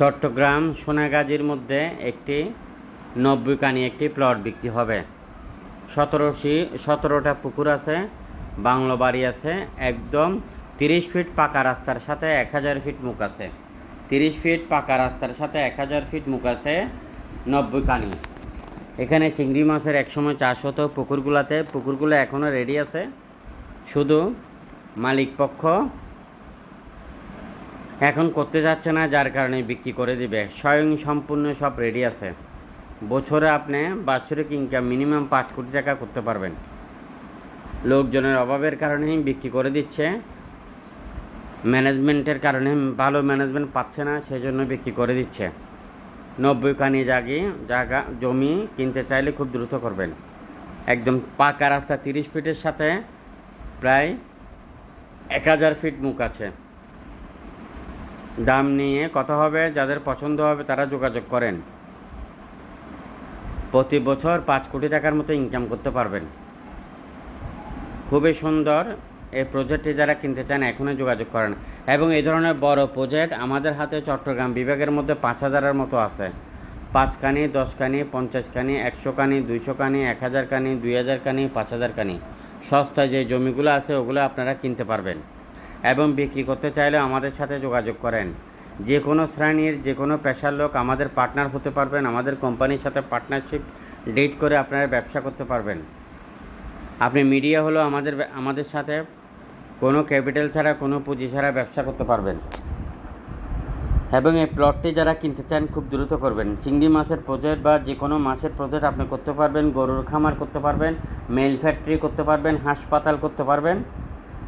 চট্টগ্রাম সোনাগাজীর মধ্যে একটি নব্বই কানি একটি প্লট বিক্রি হবে। সতেরোশি, সতেরোটা পুকুর আছে বাংলো বাড়ি আছে, একদম তিরিশ ফিট পাকা রাস্তার সাথে এক হাজার ফিট মুখ আছে। তিরিশ ফিট পাকা রাস্তার সাথে এক হাজার ফিট মুখ আছে নব্বই কানি এখানে চিংড়ি মাছের একসময় চাষ হতো পুকুরগুলোতে। পুকুরগুলো এখনও রেডি আছে। শুধু মালিক পক্ষ এখন করতে যাচ্ছে না, যার কারণে বিক্রি করে দিবে। স্বয়ং সম্পূর্ণ সব রেডি আছে। বছরে আপনি বাৎসরিক ইনকাম মিনিমাম পাঁচ কোটি টাকা করতে পারবেন। লোকজনের অভাবের কারণেই বিক্রি করে দিচ্ছে। ম্যানেজমেন্টের কারণে ভালো ম্যানেজমেন্ট পাচ্ছে না সেই জন্য বিক্রি করে দিচ্ছে। নব্বই কানি জাগি জায়গা জমি কিনতে চাইলে খুব দ্রুত করবেন। একদম পাকা রাস্তা তিরিশ ফিটের সাথে প্রায় এক হাজার ফিট মুখ আছে। দাম নিয়ে কথা হবে, যাদের পছন্দ হবে তারা যোগাযোগ করেন। প্রতি বছর পাঁচ কোটি টাকার মতো ইনকাম করতে পারবেন। খুবই সুন্দর এই প্রজেক্টটি যারা কিনতে চান এখনই যোগাযোগ করেন। এবং এই ধরনের বড় প্রজেক্ট আমাদের হাতে চট্টগ্রাম বিভাগের মধ্যে পাঁচ হাজারের মতো আছে। পাঁচ কানি, দশ কানি, পঞ্চাশ কানি, একশো কানি, দুইশো কানি, এক হাজার কানি, দুই হাজার কানি, পাঁচ হাজার কানি। সস্তায় যে জমিগুলো আছে ওগুলো আপনারা কিনতে পারবেন। এবং বিক্রি করতে চাইলে আমাদের সাথে যোগাযোগ করেন। যে কোনো শ্রেণির, যে কোনো পেশার লোক আমাদের পার্টনার হতে পারবেন, আমাদের কোম্পানির সাথে পার্টনারশিপ ডেট করে আপনারা ব্যবসা করতে পারবেন। আপনি মিডিয়া হলো আমাদের আমাদের সাথে কোনো ক্যাপিটাল ছাড়া, কোনো পুঁজি ছাড়া ব্যবসা করতে পারবেন। এবং এই প্লটটি যারা কিনতে চান, খুব দ্রুত করবেন। চিংড়ি মাছের প্রজেক্ট বা যে কোনো মাছের প্রজেক্ট আপনি করতে পারবেন, গরুর খামার করতে পারবেন মেল ফ্যাক্টরি করতে পারবেন, হাসপাতাল করতে পারবেন।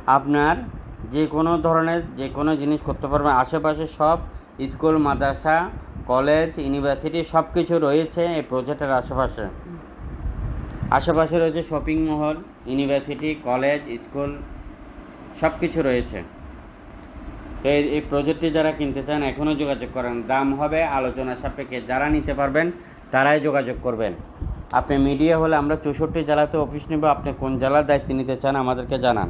আপনার যে কোনো ধরনের যে কোনো জিনিস করতে পারবেন আশেপাশে সব স্কুল, মাদ্রাসা, কলেজ, ইউনিভার্সিটি সব কিছু রয়েছে এই প্রজেক্টের আশেপাশে। আশেপাশে রয়েছে শপিং মহল, ইউনিভার্সিটি, কলেজ, স্কুল সব কিছু রয়েছে। তো এই এই প্রজেক্টটি যারা কিনতে চান, এখনও যোগাযোগ করেন। দাম হবে আলোচনা সাপেক্ষে যারা নিতে পারবেন, তারাই যোগাযোগ করবেন। আপনি মিডিয়া হলে আমরা চৌষট্টি জেলাতে অফিস নেব। আপনি কোন জেলার দায়িত্ব নিতে চান আমাদেরকে জানান।